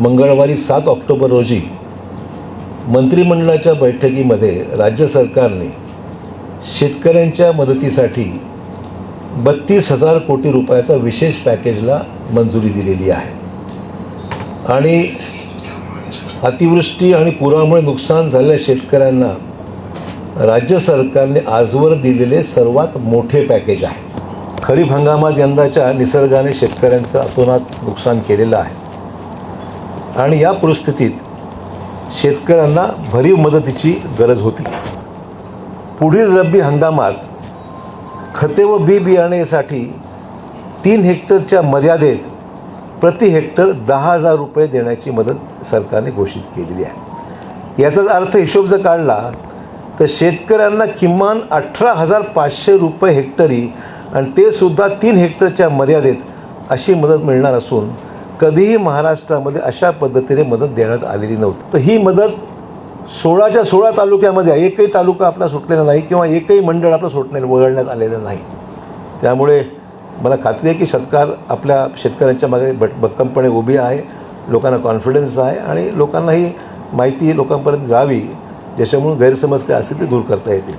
मंगळवारी सात ऑक्टोबर रोजी मंत्रिमंडळाच्या बैठकीमध्ये राज्य सरकारने शेतकऱ्यांच्या मदतीसाठी बत्तीस हजार कोटी रुपयाचा विशेष पॅकेजला मंजुरी दिलेली आहे. आणि अतिवृष्टी आणि पुरामुळे नुकसान झालेल्या शेतकऱ्यांना राज्य सरकारने आजवर दिलेले सर्वात मोठे पॅकेज आहे. खरीप हंगामात यंदाच्या निसर्गाने शेतकऱ्यांचं अतोनात नुकसान केलेलं आहे. आणि या परिस्थितीत शेतकऱ्यांना भरीव मदतीची गरज होती. पुढील रब्बी हंगामात खते व बी बियाणेसाठी तीन हेक्टरच्या मर्यादेत प्रति हेक्टर दहा हजार रुपये देण्याची मदत सरकारने घोषित केलेली आहे. याचाच अर्थ हिशोब जर काढला तर शेतकऱ्यांना किमान अठरा हजार पाचशे रुपये हेक्टरी आणि ते सुद्धा तीन हेक्टरच्या मर्यादेत अशी मदत मिळणार असून कधीही महाराष्ट्रामध्ये अशा पद्धतीने मदत देण्यात आलेली नव्हती. तर ही मदत सोळाच्या सोळा तालुक्यामध्ये एकही तालुका आपला सुटलेला नाही किंवा एकही मंडळ आपलं सुटणे वगळण्यात आलेलं नाही. त्यामुळे मला खात्री आहे की सरकार आपल्या शेतकऱ्यांच्या मागे भट भक्कमपणे उभी आहे. लोकांना कॉन्फिडन्स आहे आणि लोकांना ही माहिती लोकांपर्यंत जावी ज्याच्यामुळे गैरसमज काय असतील ते दूर करता येतील.